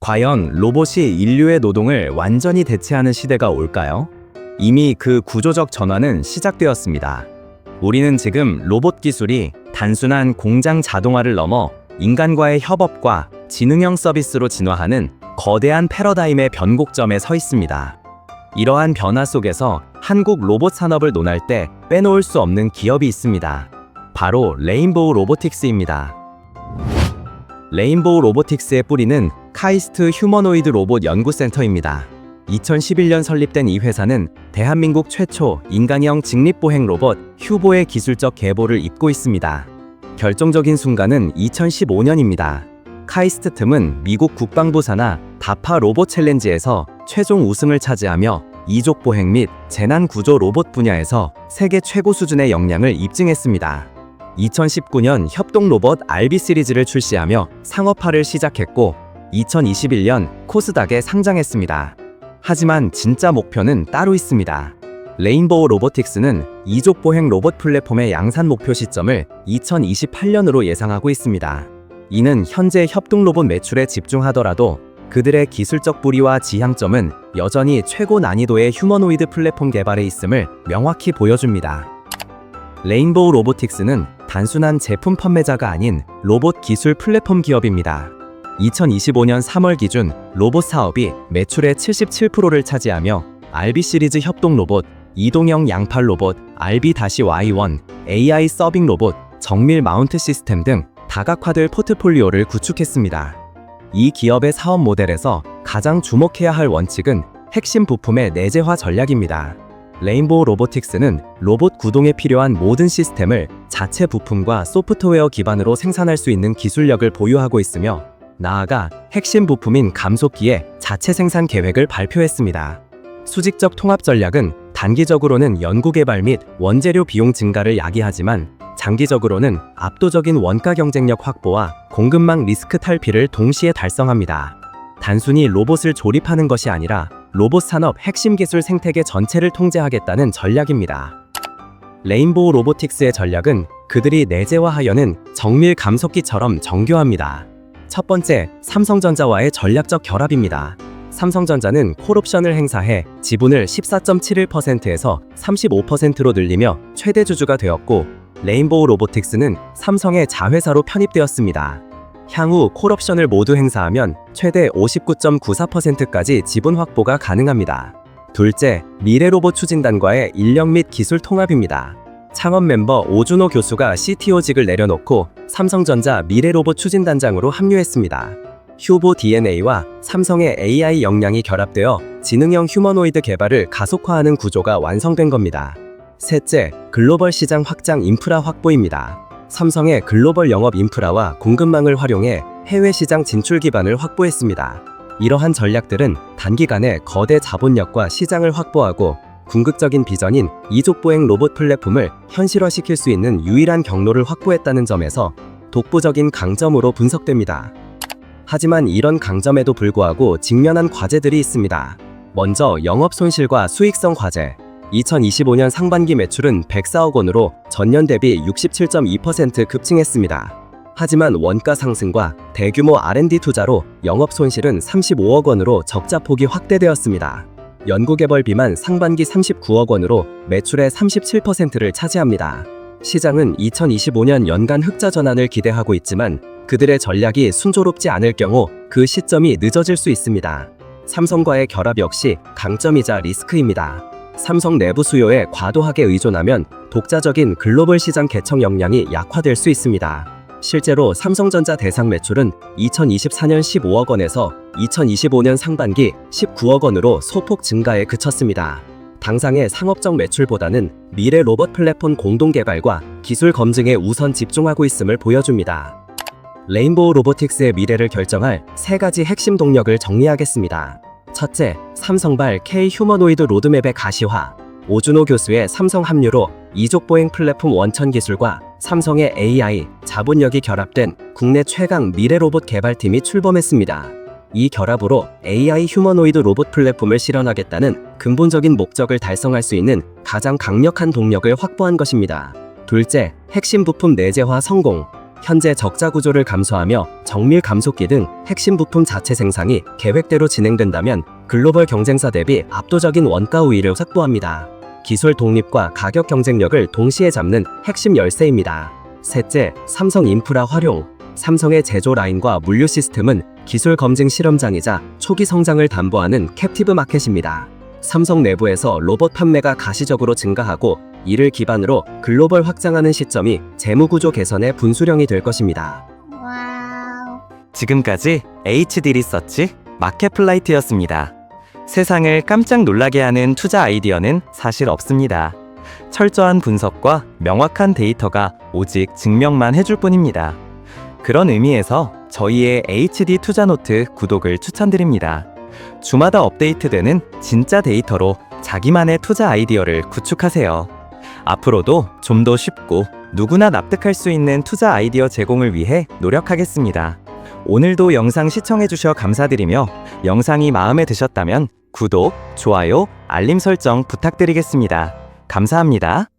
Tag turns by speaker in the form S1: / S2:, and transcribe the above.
S1: 과연 로봇이 인류의 노동을 완전히 대체하는 시대가 올까요? 이미 그 구조적 전환은 시작되었습니다. 우리는 지금 로봇 기술이 단순한 공장 자동화를 넘어 인간과의 협업과 지능형 서비스로 진화하는 거대한 패러다임의 변곡점에 서 있습니다. 이러한 변화 속에서 한국 로봇 산업을 논할 때 빼놓을 수 없는 기업이 있습니다. 바로 레인보우 로보틱스입니다. 레인보우 로보틱스의 뿌리는 카이스트 휴머노이드 로봇 연구센터입니다. 2011년 설립된 이 회사는 대한민국 최초 인간형 직립보행 로봇 휴보의 기술적 계보를 잇고 있습니다. 결정적인 순간은 2015년입니다. 카이스트 틈은 미국 국방부 산하 다파 로봇 챌린지에서 최종 우승을 차지하며 이족 보행 및 재난 구조 로봇 분야에서 세계 최고 수준의 역량을 입증했습니다. 2019년 협동 로봇 RB 시리즈를 출시하며 상업화를 시작했고 2021년 코스닥에 상장했습니다. 하지만 진짜 목표는 따로 있습니다. 레인보우 로보틱스는 이족 보행 로봇 플랫폼의 양산 목표 시점을 2028년으로 예상하고 있습니다. 이는 현재 협동 로봇 매출에 집중하더라도 그들의 기술적 뿌리와 지향점은 여전히 최고 난이도의 휴머노이드 플랫폼 개발에 있음을 명확히 보여줍니다. 레인보우 로보틱스는 단순한 제품 판매자가 아닌 로봇 기술 플랫폼 기업입니다. 2025년 3월 기준 로봇 사업이 매출의 77%를 차지하며 RB 시리즈 협동 로봇, 이동형 양팔 로봇, RB-Y1, AI 서빙 로봇, 정밀 마운트 시스템 등 다각화될 포트폴리오를 구축했습니다. 이 기업의 사업 모델에서 가장 주목해야 할 원칙은 핵심 부품의 내재화 전략입니다. 레인보우 로보틱스는 로봇 구동에 필요한 모든 시스템을 자체 부품과 소프트웨어 기반으로 생산할 수 있는 기술력을 보유하고 있으며 나아가 핵심 부품인 감속기의 자체 생산 계획을 발표했습니다. 수직적 통합 전략은 단기적으로는 연구개발 및 원재료 비용 증가를 야기하지만 장기적으로는 압도적인 원가 경쟁력 확보와 공급망 리스크 탈피를 동시에 달성합니다. 단순히 로봇을 조립하는 것이 아니라 로봇 산업 핵심 기술 생태계 전체를 통제하겠다는 전략입니다. 레인보우 로보틱스의 전략은 그들이 내재화하여는 정밀 감속기처럼 정교합니다. 첫 번째, 삼성전자와의 전략적 결합입니다. 삼성전자는 콜옵션을 행사해 지분을 14.71%에서 35%로 늘리며 최대 주주가 되었고 레인보우 로보틱스는 삼성의 자회사로 편입되었습니다. 향후 콜옵션을 모두 행사하면 최대 59.94%까지 지분 확보가 가능합니다. 둘째, 미래로봇 추진단과의 인력 및 기술 통합입니다. 창업 멤버 오준호 교수가 CTO직을 내려놓고 삼성전자 미래로봇 추진단장으로 합류했습니다. 휴보 DNA와 삼성의 AI 역량이 결합되어 지능형 휴머노이드 개발을 가속화하는 구조가 완성된 겁니다. 셋째, 글로벌 시장 확장 인프라 확보입니다. 삼성의 글로벌 영업 인프라와 공급망을 활용해 해외 시장 진출 기반을 확보했습니다. 이러한 전략들은 단기간에 거대 자본력과 시장을 확보하고 궁극적인 비전인 이족보행 로봇 플랫폼을 현실화시킬 수 있는 유일한 경로를 확보했다는 점에서 독보적인 강점으로 분석됩니다. 하지만 이런 강점에도 불구하고 직면한 과제들이 있습니다. 먼저 영업 손실과 수익성 과제. 2025년 상반기 매출은 104억 원으로 전년 대비 67.2% 급증했습니다. 하지만 원가 상승과 대규모 R&D 투자로 영업 손실은 35억 원으로 적자 폭이 확대되었습니다. 연구개발비만 상반기 39억 원으로 매출의 37%를 차지합니다. 시장은 2025년 연간 흑자 전환을 기대하고 있지만 그들의 전략이 순조롭지 않을 경우 그 시점이 늦어질 수 있습니다. 삼성과의 결합 역시 강점이자 리스크입니다. 삼성 내부 수요에 과도하게 의존하면 독자적인 글로벌 시장 개척 역량이 약화될 수 있습니다. 실제로 삼성전자 대상 매출은 2024년 15억 원에서 2025년 상반기 19억 원으로 소폭 증가에 그쳤습니다. 당상의 상업적 매출보다는 미래 로봇 플랫폼 공동 개발과 기술 검증에 우선 집중하고 있음을 보여줍니다. 레인보우 로보틱스의 미래를 결정할 세 가지 핵심 동력을 정리하겠습니다. 첫째, 삼성발 K 휴머노이드 로드맵의 가시화. 오준호 교수의 삼성 합류로 이족 보행 플랫폼 원천 기술과 삼성의 AI, 자본력이 결합된 국내 최강 미래 로봇 개발팀이 출범했습니다. 이 결합으로 AI 휴머노이드 로봇 플랫폼을 실현하겠다는 근본적인 목적을 달성할 수 있는 가장 강력한 동력을 확보한 것입니다. 둘째, 핵심 부품 내재화 성공. 현재 적자 구조를 감소하며 정밀 감속기 등 핵심 부품 자체 생산이 계획대로 진행된다면 글로벌 경쟁사 대비 압도적인 원가 우위를 확보합니다. 기술 독립과 가격 경쟁력을 동시에 잡는 핵심 열쇠입니다. 셋째, 삼성 인프라 활용. 삼성의 제조 라인과 물류 시스템은 기술 검증 실험장이자 초기 성장을 담보하는 캡티브 마켓입니다. 삼성 내부에서 로봇 판매가 가시적으로 증가하고 이를 기반으로 글로벌 확장하는 시점이 재무구조 개선의 분수령이 될 것입니다.
S2: 와우.
S3: 지금까지 HD 리서치 마켓플라이트였습니다. 세상을 깜짝 놀라게 하는 투자 아이디어는 사실 없습니다. 철저한 분석과 명확한 데이터가 오직 증명만 해줄 뿐입니다. 그런 의미에서 저희의 HD 투자노트 구독을 추천드립니다. 주마다 업데이트되는 진짜 데이터로 자기만의 투자 아이디어를 구축하세요. 앞으로도 좀 더 쉽고 누구나 납득할 수 있는 투자 아이디어 제공을 위해 노력하겠습니다. 오늘도 영상 시청해주셔 감사드리며 영상이 마음에 드셨다면 구독, 좋아요, 알림 설정 부탁드리겠습니다. 감사합니다.